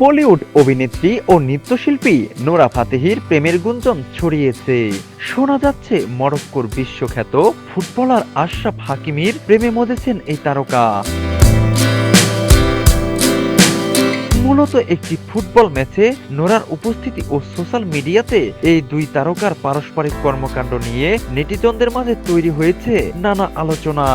বলিউড অভিনেত্রী ও নৃত্যশিল্পী নোরা ফাতেহির প্রেমের গুঞ্জন ছড়িয়েছে। শোনা যাচ্ছে মরক্কোর বিশ্বখ্যাত ফুটবলার আশরাফ হাকিমির প্রেমে মজেছেন এই তারকা। মূলত একটি ফুটবল ম্যাচে নোরার উপস্থিতি ও সোশ্যাল মিডিয়াতে এই দুই তারকার পারস্পরিক কর্মকাণ্ড নিয়ে নেটিজনদের মাঝে তৈরি হয়েছে নানা আলোচনা।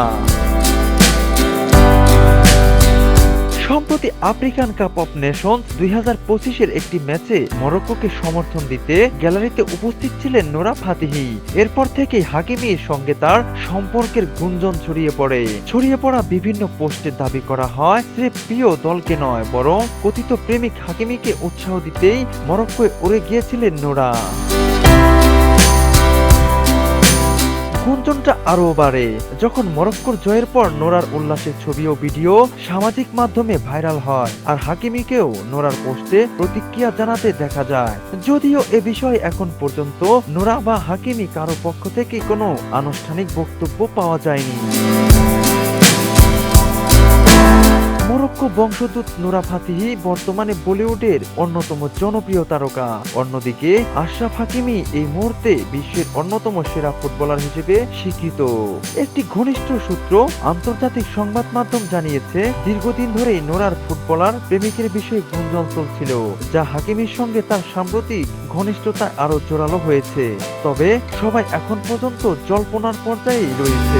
সম্প্রতি আফ্রিকান কাপ অফ নেশনস দুই হাজার পঁচিশের একটি ম্যাচে মরক্কোকে সমর্থন দিতে গ্যালারিতে উপস্থিত ছিলেন নোরা ফাতিহি। এরপর থেকেই হাকিমির সঙ্গে তার সম্পর্কের গুঞ্জন ছড়িয়ে পড়ে। ছড়িয়ে পড়া বিভিন্ন পোস্টে দাবি করা হয় সে প্রিয় দলকে নয়, বরং কথিত প্রেমিক হাকিমিকে উৎসাহ দিতেই মরক্কোয় উড়ে গিয়েছিলেন নোরা। গুঞ্জনটা আরও বাড়ে। যখন মরক্কোর জয়ের পর নোরার উল্লাসের ছবি ও ভিডিও সামাজিক মাধ্যমে ভাইরাল হয় আর হাকিমিকেও নোরার পোস্টে প্রতিক্রিয়া জানাতে দেখা যায়। যদিও এ বিষয়ে এখন পর্যন্ত নোরা বা হাকিমি কারও পক্ষ থেকে কোনো আনুষ্ঠানিক বক্তব্য পাওয়া যায়নি। মরক্কো বংশোদ্ভূত নোরা ফাতিহি বর্তমানে বলিউডের অন্যতম জনপ্রিয় তারকা। অন্যদিকে আশরাফ হাকিমি এই মুহূর্তে বিশ্বের অন্যতম সেরা ফুটবলার হিসেবে স্বীকৃত। একটি ঘনিষ্ঠ সূত্র আন্তর্জাতিক সংবাদ মাধ্যম জানিয়েছে, দীর্ঘদিন ধরে নোরার ফুটবলার প্রেমিকের বিষয়ে গুঞ্জন চলছিল, যা হাকিমির সঙ্গে তার সাম্প্রতিক ঘনিষ্ঠতা আরও জোরালো হয়েছে। তবে সবাই এখন পর্যন্ত জল্পনার পর্যায়েই রয়েছে।